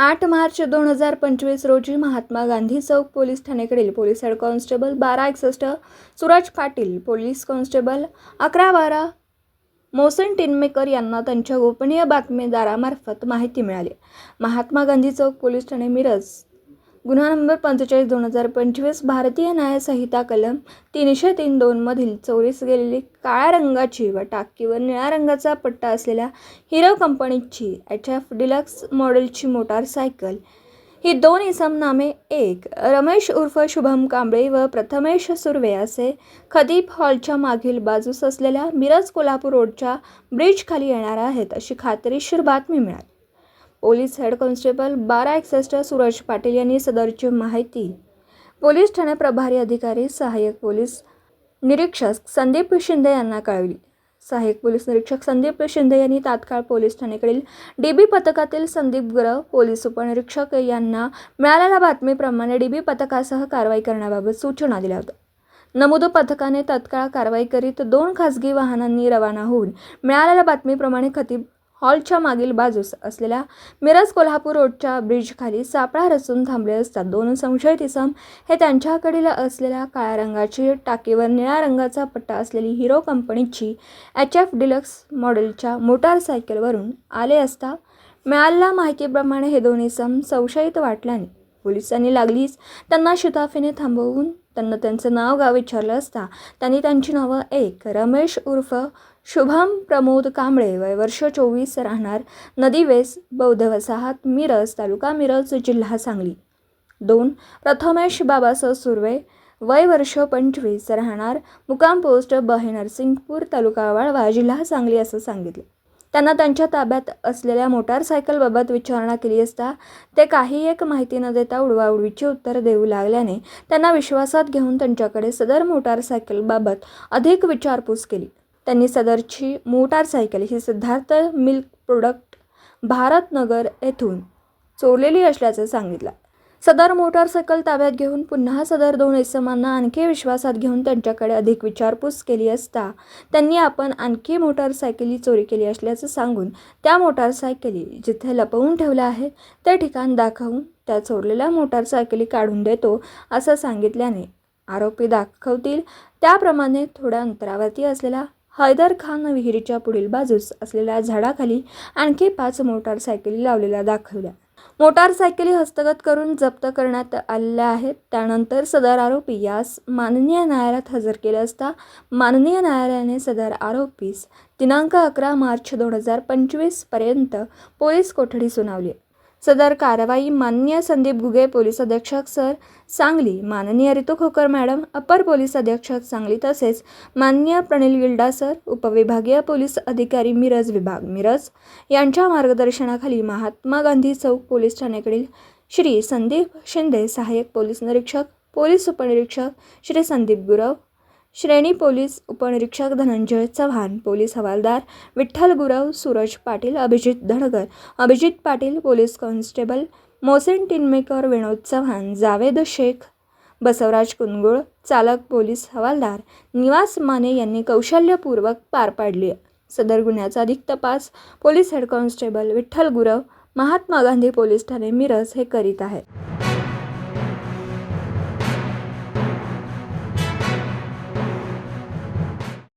आठ मार्च दोन हजार पंचवीस रोजी महात्मा गांधी चौक पोलीस ठाण्याकडील पोलीस हेड कॉन्स्टेबल बारा एकसष्ट सुराज पाटील पोलीस कॉन्स्टेबल अकरा बारा मोहसिन टिनमेकर यांना त्यांच्या गोपनीय बातमीदारामार्फत माहिती मिळाली. महात्मा गांधी चौक पोलीस ठाणे मिरज. गुन्हा नंबर पंचेचाळीस दोन हजार पंचवीस भारतीय न्यायसंहिता कलम तीनशे तीन दोनमधील चोरीस गेलेली काळ्या रंगाची व टाकीवर निळ्या रंगाचा पट्टा असलेल्या हिरो कंपनीची एच एफ डिलक्स मॉडेलची मोटारसायकल ही दोन इसम नामे एक रमेश उर्फ शुभम कांबळे व प्रथमेश सुर्वे असे खदीप हॉलच्या मागील बाजूस असलेल्या मिरज कोल्हापूर रोडच्या ब्रिजखाली येणार आहेत अशी खात्रीशीर बातमी मिळाली. पोलीस हेड कॉन्स्टेबल बारा एकसष्ट सूरज पाटील यांनी सदरची माहिती. पोलीस ठाणे प्रभारी अधिकारी सहाय्यक पोलीस निरीक्षक संदीप शिंदे यांना कळवली. सहाय्यक पोलीस निरीक्षक संदीप शिंदे यांनी तात्काळ पोलीस ठाणेकडील डी बी पथकातील संदीप ग्रह पोलीस उपनिरीक्षक यांना मिळालेल्या बातमीप्रमाणे डी बी पथकासह कारवाई करण्याबाबत सूचना दिल्या होत्या. नमूद पथकाने तत्काळ कारवाई करीत दोन खासगी वाहनांनी रवाना होऊन मिळालेल्या बातमीप्रमाणे खतीब हॉलच्या मागील बाजूस असलेल्या मिरज कोल्हापूर रोडच्या ब्रिजखाली सापळा रचून थांबले असतात दोन संशयित इसम हे त्यांच्याकडील असलेल्या काळ्या रंगाची टाकीवर निळ्या रंगाचा पट्टा असलेली हिरो कंपनीची एच एफ डिलक्स मॉडेलच्या मोटारसायकलवरून आले असता मिळालेल्या माहितीप्रमाणे हे दोन इसम संशयित वाटल्याने पोलिसांनी लागलीच त्यांना शिताफीने थांबवून त्यांना त्यांचं नाव गाव विचारलं असता त्यांनी त्यांची नावं एक रमेश उर्फ शुभम प्रमोद कांबळे वय वर्ष चोवीस राहणार नदीवेस बौद्ध वसाहत मिरज तालुका मिरज जिल्हा सांगली. दोन प्रथमेश बाबासाहेब सुर्वे वय वर्ष पंचवीस राहणार मुकाम पोस्ट बहे नरसिंगपूर तालुका वाळवा जिल्हा सांगली असं सांगितलं. त्यांना त्यांच्या ताब्यात असलेल्या मोटारसायकलबाबत विचारणा केली असता ते काही एक माहिती न देता उडवाउडवीची उत्तर देऊ लागल्याने त्यांना विश्वासात घेऊन त्यांच्याकडे सदर मोटारसायकलबाबत अधिक विचारपूस केली. त्यांनी सदरची मोटारसायकल ही सिद्धार्थ मिल्क प्रोडक्ट भारतनगर येथून चोरलेली असल्याचं सांगितलं. सदर मोटारसायकल ताब्यात घेऊन पुन्हा सदर दोन इसमांना आणखी विश्वासात घेऊन त्यांच्याकडे अधिक विचारपूस केली असता त्यांनी आपण आणखी मोटारसायकली चोरी केली असल्याचं सांगून त्या मोटारसायकली जिथे लपवून ठेवल्या आहेत ते ठिकाण दाखवून त्या चोरलेल्या मोटारसायकली काढून देतो असं सांगितल्याने आरोपी दाखवतील. त्याप्रमाणे थोड्या अंतरावरती असलेल्या हैदर खान विहिरीच्या पुढील बाजूस असलेल्या झाडाखाली आणखी पाच मोटारसायकली लावलेल्या दाखवल्या. मोटारसायकली हस्तगत करून जप्त करण्यात आलेल्या आहेत. त्यानंतर सदर आरोपी यास माननीय न्यायालयात हजर केले असता माननीय न्यायालयाने सदर आरोपीस दिनांक अकरा मार्च दोन हजार पंचवीसपर्यंत पोलीस कोठडी सुनावली. सदर कारवाई माननीय संदीप गुगे पोलीस अधीक्षक सर सांगली माननीय रितू खोकर मॅडम अपर पोलीस अधीक्षक सांगली तसेच माननीय प्रणिल गिल्डा सर उपविभागीय पोलीस अधिकारी मिरज विभाग मिरज यांच्या मार्गदर्शनाखाली महात्मा गांधी चौक पोलीस ठाण्याकडील श्री संदीप शिंदे सहाय्यक पोलीस निरीक्षक पोलीस उपनिरीक्षक श्री संदीप गुरव श्रेणी पोलीस उपनिरीक्षक धनंजय चव्हाण पोलीस हवालदार विठ्ठल गुरव सूरज पाटील अभिजित धडगर अभिजित पाटील पोलीस कॉन्स्टेबल मोसेन टिनमेकर विनोद चव्हाण जावेद शेख बसवराज कुनगुळ चालक पोलीस हवालदार निवास माने यांनी कौशल्यपूर्वक पार पाडली. सदर गुन्ह्याचा अधिक तपास police head constable Vitthal Gurav Mahatma Gandhi police Thane Miraj हे करीत आहेत.